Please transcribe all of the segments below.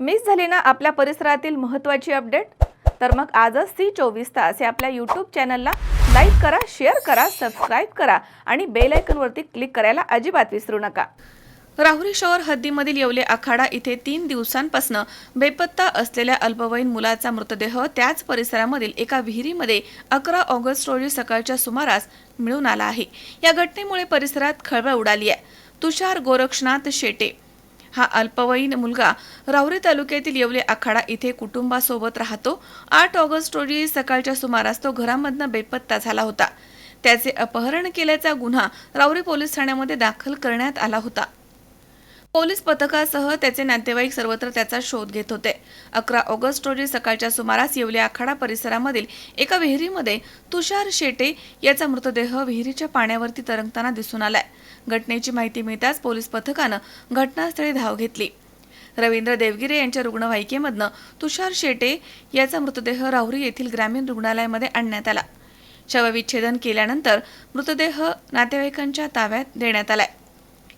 Miss झाली ना आपल्या परिसरातील महत्त्वाची अपडेट तर मग आजच सी चोवीस तास या आपल्या यूट्यूब चॅनलला लाईक करा शेअर करा सबस्क्राईब करा आणि बेल आयकनवरती क्लिक करायला अजिबात विसरू नका. राहुरी शहर हद्दीमधील येवले आखाडा इथे तीन दिवसांपासून बेपत्ता असलेल्या अल्पवयीन मुलाचा मृतदेह त्याच परिसरामधील एका विहिरीमध्ये अकरा ऑगस्ट रोजी सकाळच्या सुमारास मिळून आला आहे. या घटनेमुळे परिसरात खळबळ उडाली आहे. तुषार गोरक्षनाथ शेटे हा अल्पवयीन मुलगा राहुरी तालुक्यातील येवले आखाडा इथे कुटुंबासोबत राहतो. आठ ऑगस्ट रोजी सकाळच्या सुमारास तो घरामधनं बेपत्ता झाला होता. त्याचे अपहरण केल्याचा गुन्हा रावरी पोलीस ठाण्यामध्ये दाखल करण्यात आला होता. पोलीस पथकासह त्याचे नातेवाईक सर्वत्र त्याचा शोध घेत होते. अकरा ऑगस्ट रोजी सकाळच्या सुमारास येवले आखाडा परिसरामधील एका विहिरीमध्ये तुषार शेटे याचा मृतदेह विहिरीच्या पाण्यावरती तरंगताना दिसून आलाय. घटनेची माहिती मिळताच पोलीस पथकानं घटनास्थळी धाव घेतली. रवींद्र देवगिरे यांच्या रुग्णवाहिकेमधनं तुषार शेटे याचा मृतदेह राहुरी येथील ग्रामीण रुग्णालयामध्ये आणण्यात आला. शवविच्छेदन केल्यानंतर मृतदेह नातेवाईकांच्या ताब्यात देण्यात आलाय.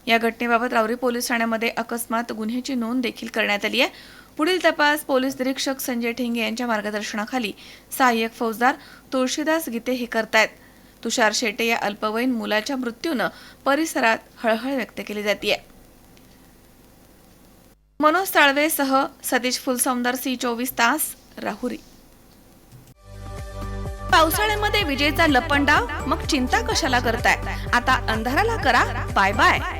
या घटनेबाबत रावरी पोलीस ठाण्यामध्ये अकस्मात गुन्ह्याची नोंद देखील करण्यात आली आहे. पुढील तपास पोलीस निरीक्षक संजय ठेंगे यांच्या मार्गदर्शनाखाली सहाय्यक फौजदार तुळशीदास गीते हे करतायत. तुषार शेटे या अल्पवयीन मुलाच्या मृत्यूनं परिसरात हळहळ व्यक्त केली जाते मनोज साळवेसह सतीश फुलसौंदर सी चोवीस तास राहुरी. पावसाळ्यामध्ये विजेचा लपंडाव? मग चिंता कशाला करताय? आता अंधाराला करा. Bye bye.